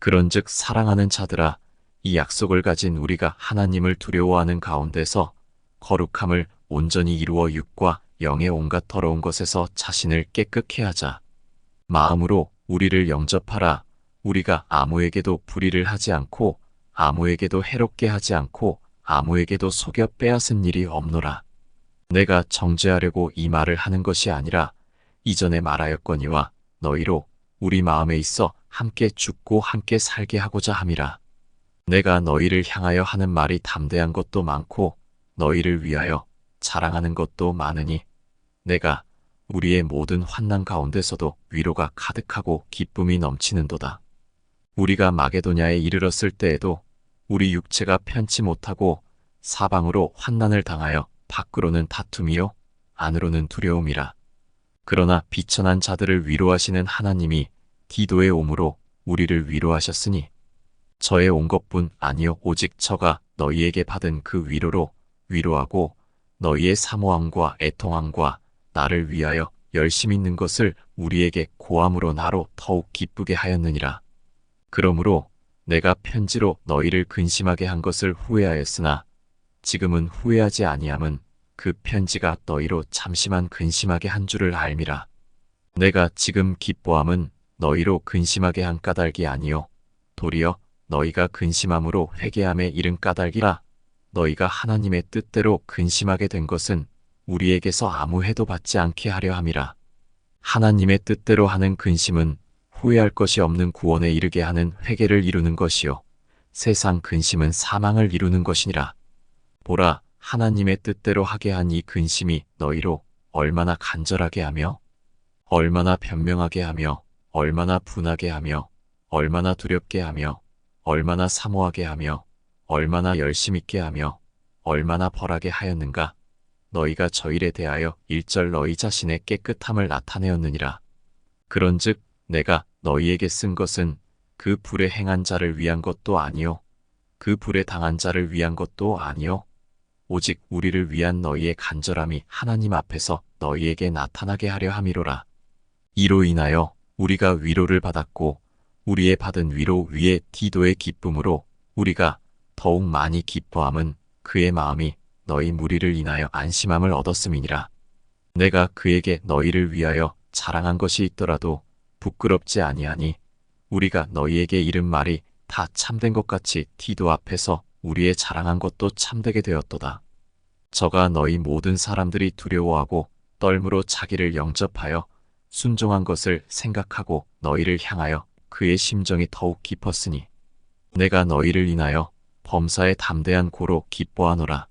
그런즉 사랑하는 자들아 이 약속을 가진 우리가 하나님을 두려워하는 가운데서 거룩함을 온전히 이루어 육과 영의 온갖 더러운 것에서 자신을 깨끗게 하자. 마음으로 우리를 영접하라. 우리가 아무에게도 불의를 하지 않고 아무에게도 해롭게 하지 않고 아무에게도 속여 빼앗은 일이 없노라. 내가 정죄하려고 이 말을 하는 것이 아니라 이전에 말하였거니와 너희로 우리 마음에 있어 함께 죽고 함께 살게 하고자 함이라. 내가 너희를 향하여 하는 말이 담대한 것도 많고 너희를 위하여 자랑하는 것도 많으니 내가 우리의 모든 환난 가운데서도 위로가 가득하고 기쁨이 넘치는도다. 우리가 마게도냐에 이르렀을 때에도 우리 육체가 편치 못하고 사방으로 환난을 당하여 밖으로는 다툼이요 안으로는 두려움이라. 그러나 비천한 자들을 위로하시는 하나님이 기도에 오므로 우리를 위로하셨으니 저의 온 것뿐 아니요 오직 저가 너희에게 받은 그 위로로 위로하고 너희의 사모함과 애통함과 나를 위하여 열심 있는 것을 우리에게 고함으로 나로 더욱 기쁘게 하였느니라. 그러므로 내가 편지로 너희를 근심하게 한 것을 후회하였으나 지금은 후회하지 아니함은 그 편지가 너희로 잠시만 근심하게 한 줄을 알미라. 내가 지금 기뻐함은 너희로 근심하게 한 까닭이 아니요 도리어 너희가 근심함으로 회개함에 이른 까닭이라. 너희가 하나님의 뜻대로 근심하게 된 것은 우리에게서 아무 해도 받지 않게 하려 함이라. 하나님의 뜻대로 하는 근심은 후회할 것이 없는 구원에 이르게 하는 회개를 이루는 것이요. 세상 근심은 사망을 이루는 것이니라. 보라, 하나님의 뜻대로 하게 한 이 근심이 너희로 얼마나 간절하게 하며, 얼마나 변명하게 하며, 얼마나 분하게 하며, 얼마나 두렵게 하며, 얼마나 사모하게 하며, 얼마나 열심 있게 하며, 얼마나 벌하게 하였는가. 너희가 저 일에 대하여 일절 너희 자신의 깨끗함을 나타내었느니라. 그런즉 내가 너희에게 쓴 것은 그 불에 행한 자를 위한 것도 아니요 그 불에 당한 자를 위한 것도 아니요 오직 우리를 위한 너희의 간절함이 하나님 앞에서 너희에게 나타나게 하려 함이로라. 이로 인하여 우리가 위로를 받았고 우리의 받은 위로 위에 디도의 기쁨으로 우리가 더욱 많이 기뻐함은 그의 마음이 너희 무리를 인하여 안심함을 얻었음이니라. 내가 그에게 너희를 위하여 자랑한 것이 있더라도 부끄럽지 아니하니 우리가 너희에게 이른 말이 다 참된 것 같이 디도 앞에서 우리의 자랑한 것도 참되게 되었도다. 저가 너희 모든 사람들이 두려워하고 떨므로 자기를 영접하여 순종한 것을 생각하고 너희를 향하여 그의 심정이 더욱 깊었으니 내가 너희를 인하여 범사에 담대한 고로 기뻐하노라.